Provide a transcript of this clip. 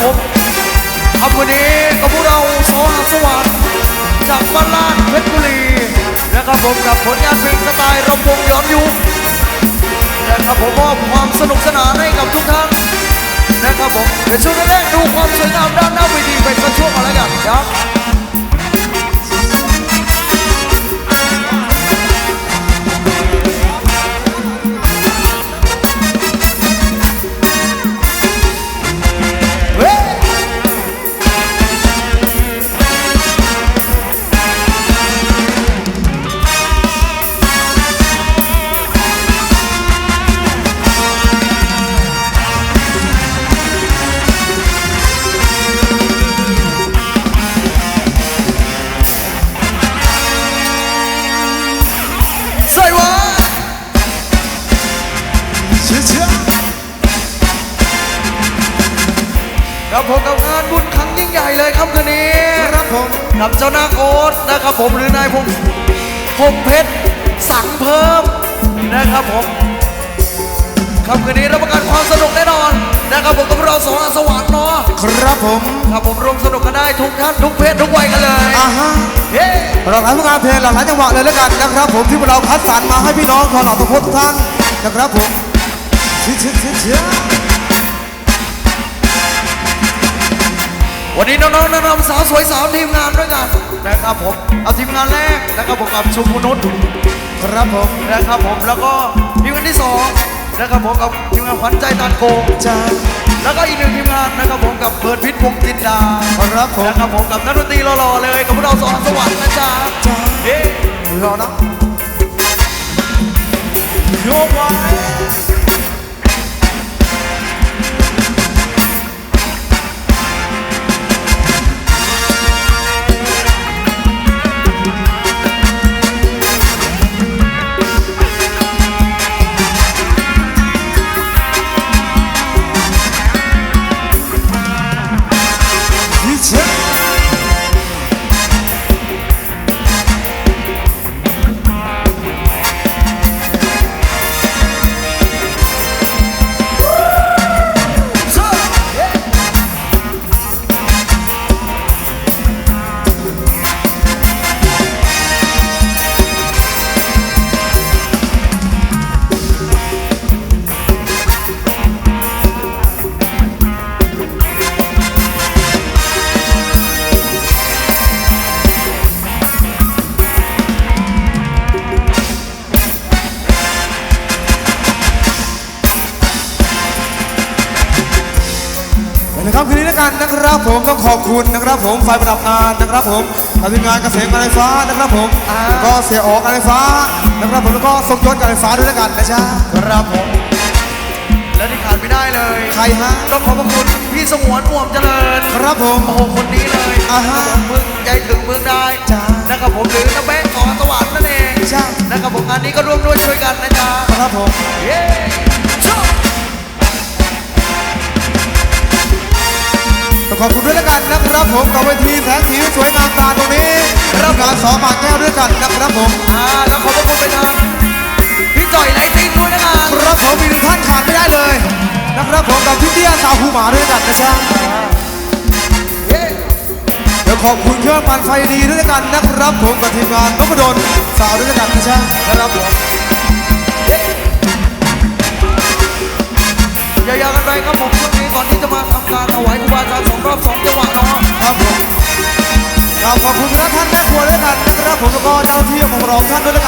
คืนนี้กับพวกเราสองสวัสดิ์จากบ้านลาดเพชรบุรีนะครับผมกับผลงานเพลงสไตล์รำวงย้อนยุคนะครับผมมอบความสนุกสนานให้กับทุกท่านนะครับผมเดี๋ยวช่วงแรกดูความสวยงาม ครับผมกับงานบุญครั้งยิ่งใหญ่เลยครับคืนนี้ครับผมกับเจ้านาคโอ๊ตนะครับผมหรือนายพงพงเพชรสังเพิ่มนะครับผมครับคืนนี้รับประกันความสนุกแน่นอนนะครับผมกับเราสองอาสวรรค์เนาะครับผมครับผมร่วมสนุกกันได้ทุกท่านทุกเพศทุกวัยกันเลยอ่าฮะเฮ้หลากหลายผลงานเพลงหลากหลายจังหวะเลยแล้วกันนะครับ ผมที่พวกเราคัดสรรมาให้พี่น้องชาวเหล่าตะพดทุกท่านนะครับผมเชียร์เชียร์เชียร์เชี วันนี้น้องๆแนะนำสาวสวยสามทีมงานด้วยกันนะครับผมเอาทีมงานแรกนะครับผมกับชุมพนุษย์ครับผมนะครับผมแล้วก็ทีมงานที่สองนะครับผมกับทีมงานขวัญใจตานโกงจ้าแล้วก็อีกหนึ่งทีมงานนะครับผมกับเบิร์ดพิษพงศ์จินดาครับผมนะครับผมกับนักดนตรีหล่อๆเลยกับพวกเราสอนสวรรค์นะจ๊ะจ้าเฮ้รอนะโยกไว้ นะครับคืนนี้แล้วกันนะครับผมต้องขอบคุณนะครับผมฝ่ายประดับงานนะครับผมกับทีมงานเกษตรการไฟฟ้านะครับผมแล้วก็เสียออกการไฟฟ้านะครับผมแล้วก็สมยศการไฟฟ้าด้วยแล้วกันนะจ๊ะครับผมและที่ขาดไม่ได้เลยใครฮะต้องขอบพระคุณพี่สงวนอ่วมเจริญครับผมโอ้โหคนนี้เลยอ่าฮะนะครับผมเมืองใจถึงเมืองได้จ้านะครับผมหรือน้าแบงค์สอนสวรรค์นั่นเองจ้านะครับผมงานนี้ก็ร่วมด้วยช่วยกันนะจ๊ะครับผมเย้ ต้องขอบคุณด้วยแล้วกันนะครับผมกับเวทีแสงสีสวยงามตาตรงนี้รับงานสอปากแก้วด้วยกันนะครับผมอ่าแล้วขอบพระคุณไปทางพี่จ่อยไลติ้งด้วยนะครับครับผมมีหนึ่งท่านขาดไม่ได้เลย นะครับผมกับพี่เตี้ยสาวหูหมาด้วยกันนะจ๊ะเย้เดี๋ยวขอบคุณเครื่องปั่นไฟดีด้วยกันนะครับผมกับทีมงานนพดลสาวด้วยกันนะจ๊ะนะครับผมเย้ยาวๆกันไปครับผมช่วงนี้ก่อนที่จะมา รองท่านด้วยนะครับ